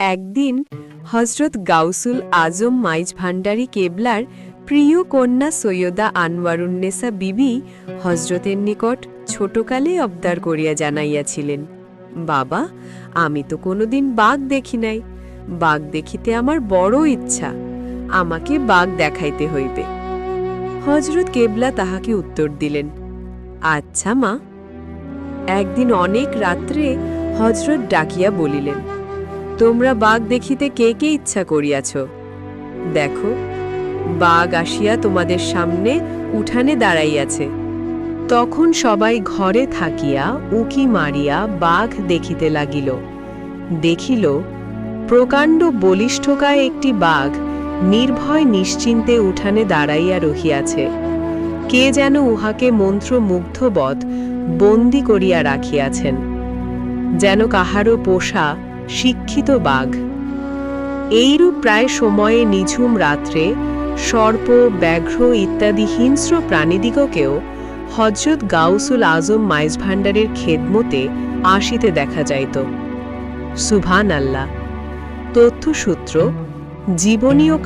একদিন হজরত গাউসুল আজম মাইজ ভান্ডারী কেবলার প্রিয় কন্যা সৈয়দা আনোয়ারুন্নেসা বিবি হজরতের নিকট ছোটকালে অবদার করিয়া জানাইয়াছিলেন, বাবা, আমি তো কোনোদিন বাঘ দেখি নাই। বাঘ দেখিতে আমার বড় ইচ্ছা। আমাকে বাঘ দেখাইতে হইবে। হজরত কেবলা তাহাকে উত্তর দিলেন আচ্ছা মা। একদিন অনেক রাত্রে হজরত ডাকিয়া বলিলেন তোমরা বাঘ দেখিতে কে কে ইচ্ছা করিয়াছ? দেখো, বাঘ আসিয়া তোমাদের সামনে উঠানে দাঁড়াইয়াছে। তখন সবাই ঘরে থাকিয়া উকি মারিয়া বাঘ দেখিতে লাগিল। দেখিল, প্রকাণ্ড বলিষ্ঠকায় একটি বাঘ নির্ভয় নিশ্চিন্তে উঠানে দাঁড়াইয়া রহিয়াছে। কে যেন উহাকে মন্ত্রমুগ্ধবৎ বন্দি করিয়া রাখিয়াছেন। যেন কাহারও পোষা শিক্ষিত বাঘ। এইরূপ প্রায় সময়ে নিঝুম রাত্রে সর্প, ব্যাঘ্র ইত্যাদি হিংস্র প্রাণীদিগকেও হজরত গাউসুল আজম মাইজ ভাণ্ডারের খেদমতে আসিতে দেখা যাইত। সুভান আল্লাহ তথ্যসূত্র, জীবনীয়